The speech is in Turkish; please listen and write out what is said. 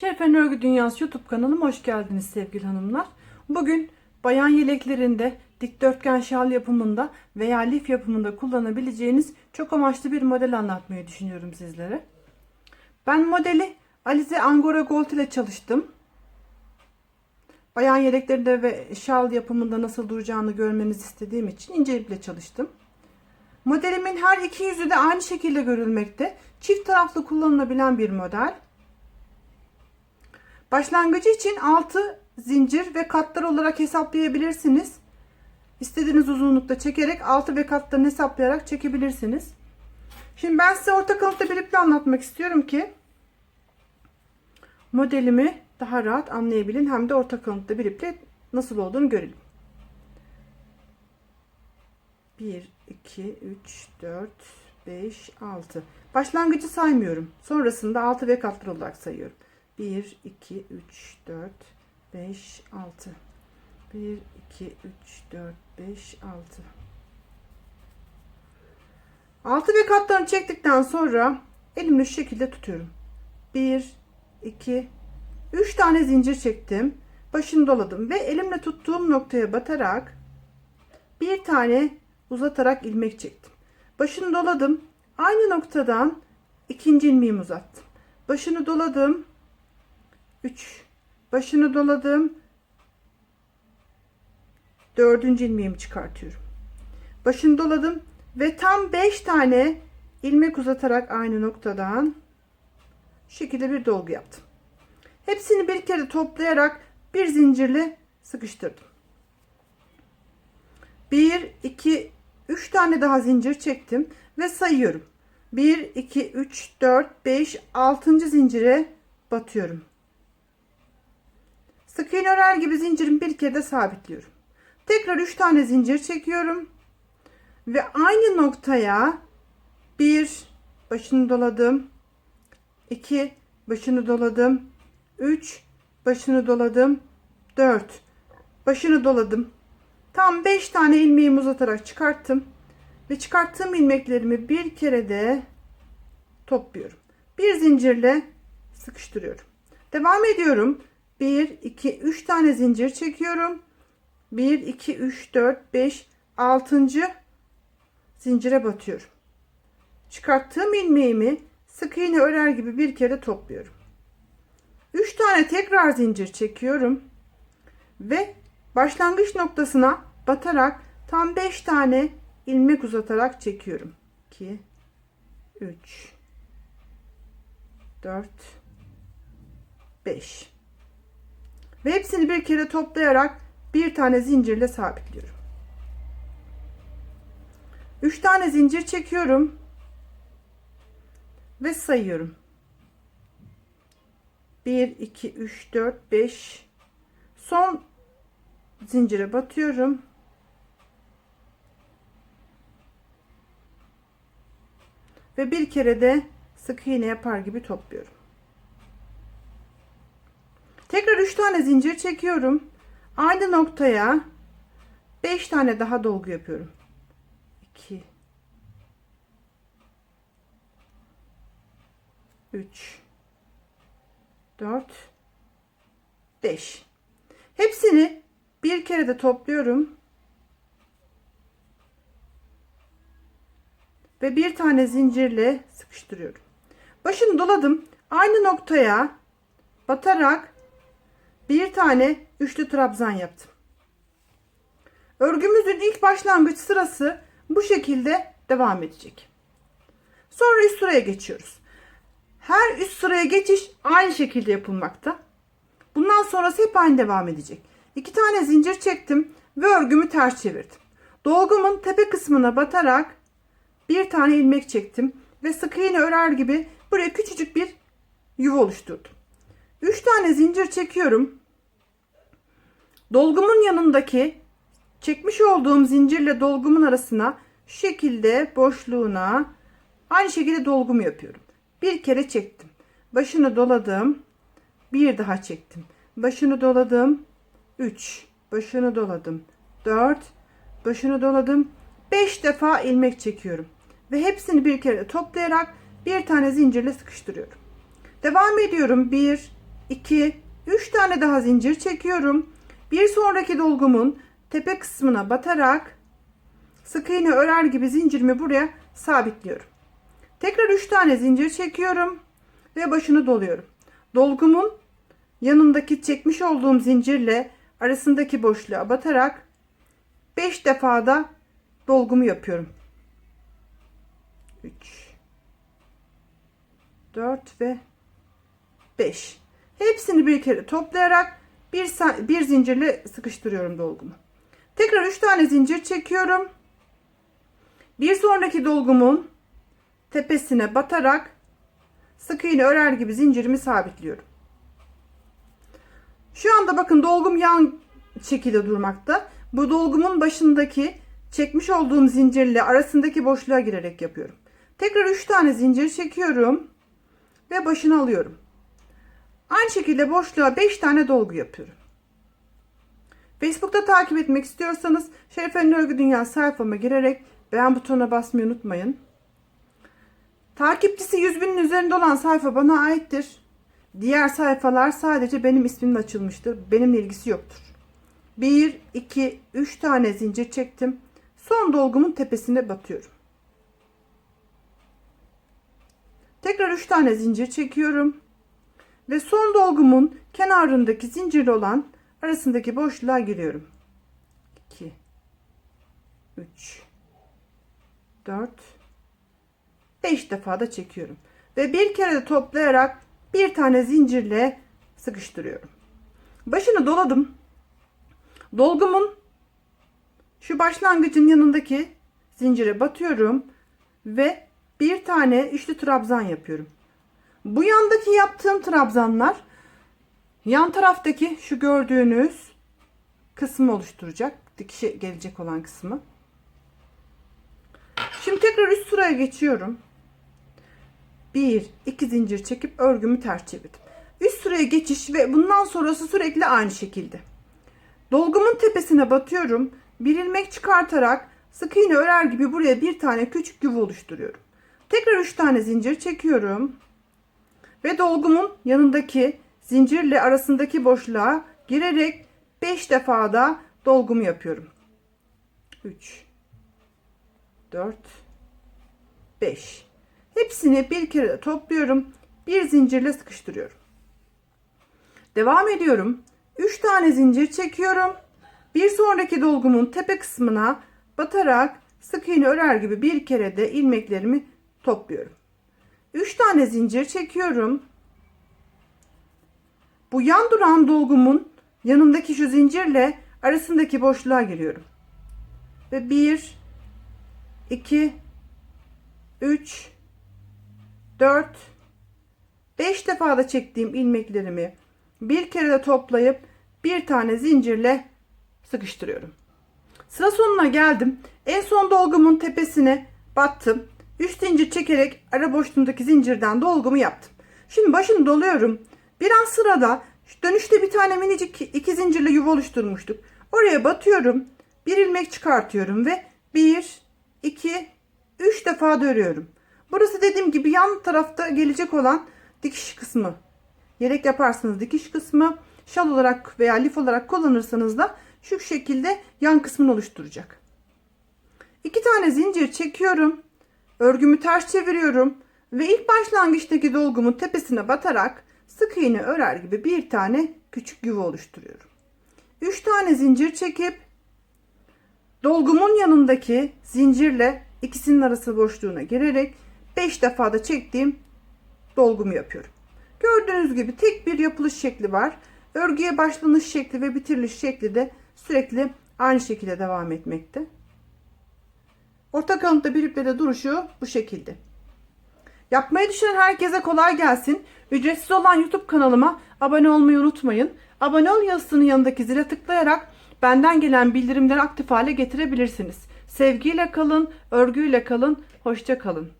Şerifen Örgü Dünyası YouTube kanalıma hoş geldiniz sevgili hanımlar. Bugün bayan yeleklerinde, dikdörtgen şal yapımında veya lif yapımında kullanabileceğiniz çok amaçlı bir model anlatmayı düşünüyorum sizlere. Ben modeli Alize Angora Gold ile çalıştım. Bayan yeleklerinde ve şal yapımında nasıl duracağını görmenizi istediğim için ince iple çalıştım. Modelimin her iki yüzü de aynı şekilde görülmekte. Çift taraflı kullanılabilen bir model. Başlangıcı için 6 zincir ve katlar olarak hesaplayabilirsiniz. İstediğiniz uzunlukta çekerek 6 ve katlarını hesaplayarak çekebilirsiniz. Şimdi ben size orta kalıntıda bir anlatmak istiyorum ki modelimi daha rahat anlayabilin hem de orta kalıntıda bir nasıl olduğunu görelim. 1, 2, 3, 4, 5, 6. Başlangıcı saymıyorum. Sonrasında 6 ve katlar olarak sayıyorum. 1, 2, 3, 4, 5, 6. 1, 2, 3, 4, 5, 6. 6 ve katlarını çektikten sonra elimle şu şekilde tutuyorum. 1, 2, 3 tane zincir çektim. Başını doladım ve elimle tuttuğum noktaya batarak bir tane uzatarak ilmek çektim. Başını doladım. Aynı noktadan ikinci ilmeğimi uzattım. Başını doladım. 3 başını doladım. Dördüncü ilmeğimi çıkartıyorum. Başını doladım ve tam 5 tane ilmek uzatarak aynı noktadan şu şekilde bir dolgu yaptım. Hepsini bir kere toplayarak bir zincirle sıkıştırdım. 1 2 3 tane daha zincir çektim ve sayıyorum. 1 2 3 4 5 6. zincire batıyorum. Sık iğne gibi zincirimi bir kere de sabitliyorum. Tekrar 3 tane zincir çekiyorum. Ve aynı noktaya 1 başını doladım. 2 başını doladım. 3 başını doladım. 4 başını doladım. Tam 5 tane ilmeğimi uzatarak çıkarttım. Ve çıkarttığım ilmeklerimi bir kere de topluyorum. Bir zincirle sıkıştırıyorum. Devam ediyorum. 1, 2, 3 tane zincir çekiyorum. 1, 2, 3, 4, 5, 6. zincire batıyorum. Çıkarttığım ilmeğimi sık iğne örer gibi bir kere topluyorum. 3 tane tekrar zincir çekiyorum. Ve başlangıç noktasına batarak tam 5 tane ilmek uzatarak çekiyorum. 2, 3, 4, 5. Ve hepsini bir kere toplayarak bir tane zincirle sabitliyorum. 3 tane zincir çekiyorum. Ve sayıyorum. 1 2 3 4 5 son zincire batıyorum. Ve bir kere de sık iğne yapar gibi topluyorum. Tekrar 3 tane zincir çekiyorum. Aynı noktaya 5 tane daha dolgu yapıyorum. 2 3 4 5 Hepsini bir kere de topluyorum. Ve bir tane zincirle sıkıştırıyorum. Başını doladım. Aynı noktaya batarak bir tane üçlü trabzan yaptım. Örgümüzün ilk başlangıç sırası bu şekilde devam edecek. Sonra üst sıraya geçiyoruz. Her üst sıraya geçiş aynı şekilde yapılmakta. Bundan sonrası hep aynı devam edecek. İki tane zincir çektim ve örgümü ters çevirdim. Dolgumun tepe kısmına batarak bir tane ilmek çektim ve sık iğne örer gibi buraya küçücük bir yuva oluşturdum. 3 tane zincir çekiyorum. Dolgumun yanındaki çekmiş olduğum zincirle dolgumun arasına şu şekilde boşluğuna aynı şekilde dolgumu yapıyorum. Bir kere çektim. Başını doladım. Bir daha çektim. Başını doladım. 3. Başını doladım. 4. Başını doladım. 5 defa ilmek çekiyorum. Ve hepsini bir kere toplayarak bir tane zincirle sıkıştırıyorum. Devam ediyorum. 1 2, 3 tane daha zincir çekiyorum. Bir sonraki dolgumun tepe kısmına batarak sık iğne örer gibi zincirimi buraya sabitliyorum. Tekrar 3 tane zincir çekiyorum ve başını doluyorum. Dolgumun yanındaki çekmiş olduğum zincirle arasındaki boşluğa batarak 5 defa da dolgumu yapıyorum. 3 4 ve 5. Hepsini bir kere toplayarak bir, bir zincirle sıkıştırıyorum dolgumu. Tekrar 3 tane zincir çekiyorum. Bir sonraki dolgumun tepesine batarak sık iğne örer gibi zincirimi sabitliyorum. Şu anda bakın dolgum yan şekilde durmakta. Bu dolgumun başındaki çekmiş olduğum zincirle arasındaki boşluğa girerek yapıyorum. Tekrar 3 tane zincir çekiyorum ve başını alıyorum. Aynı şekilde boşluğa 5 tane dolgu yapıyorum. Facebook'ta takip etmek istiyorsanız Şerefe'nin Örgü Dünya sayfama girerek beğen butonuna basmayı unutmayın. Takipçisi 100 binin üzerinde olan sayfa bana aittir. Diğer sayfalar sadece benim ismimle açılmıştır. Benimle ilgisi yoktur. 1, 2, 3 tane zincir çektim. Son dolgumun tepesine batıyorum. Tekrar 3 tane zincir çekiyorum. Ve son dolgumun kenarındaki zincirli olan arasındaki boşluğa giriyorum. 2 3 4 5 defa da çekiyorum. Ve bir kere de toplayarak bir tane zincirle sıkıştırıyorum. Başını doladım. Dolgumun şu başlangıcın yanındaki zincire batıyorum ve bir tane üçlü trabzan yapıyorum. Bu yandaki yaptığım trabzanlar yan taraftaki şu gördüğünüz kısmı oluşturacak. Dikişe gelecek olan kısmı. Şimdi tekrar üst sıraya geçiyorum. 1 2 zincir çekip örgümü ters çevirdim. Üst sıraya geçiş ve bundan sonrası sürekli aynı şekilde. Dolgumun tepesine batıyorum. Bir ilmek çıkartarak sık iğne örer gibi buraya bir tane küçük yuva oluşturuyorum. Tekrar 3 tane zincir çekiyorum. Ve dolgumun yanındaki zincirle arasındaki boşluğa girerek 5 defa da dolgumu yapıyorum. 3 4 5 Hepsini bir kere topluyorum. Bir zincirle sıkıştırıyorum. Devam ediyorum. 3 tane zincir çekiyorum. Bir sonraki dolgumun tepe kısmına batarak sık iğne örer gibi bir kere de ilmeklerimi topluyorum. 3 tane zincir çekiyorum. Bu yan duran dolgumun yanındaki şu zincirle arasındaki boşluğa giriyorum. Ve 1 2 3 4 5 defa da çektiğim ilmeklerimi bir kere de toplayıp bir tane zincirle sıkıştırıyorum. Sıra sonuna geldim. En son dolgumun tepesine battım. 3 zincir çekerek ara boşluğundaki zincirden dolgumu yaptım. Şimdi başını doluyorum. Bir an sırada dönüşte bir tane minicik iki zincirle yuva oluşturmuştuk. Oraya batıyorum. Bir ilmek çıkartıyorum ve 1 2 3 defa da örüyorum. Burası dediğim gibi yan tarafta gelecek olan dikiş kısmı. Yelek yaparsanız dikiş kısmı, şal olarak veya lif olarak kullanırsanız da şu şekilde yan kısmını oluşturacak. İki tane zincir çekiyorum. Örgümü ters çeviriyorum ve ilk başlangıçtaki dolgumun tepesine batarak sık iğne örer gibi bir tane küçük yuva oluşturuyorum. 3 tane zincir çekip dolgumun yanındaki zincirle ikisinin arası boşluğuna girerek 5 defa da çektiğim dolgumu yapıyorum. Gördüğünüz gibi tek bir yapılış şekli var. Örgüye başlanış şekli ve bitiriliş şekli de sürekli aynı şekilde devam etmekte. Orta kalıntıda bir iple duruşu bu şekilde. Yapmayı düşünen herkese kolay gelsin. Ücretsiz olan YouTube kanalıma abone olmayı unutmayın. Abone ol yazısının yanındaki zile tıklayarak benden gelen bildirimleri aktif hale getirebilirsiniz. Sevgiyle kalın, örgüyle kalın, hoşça kalın.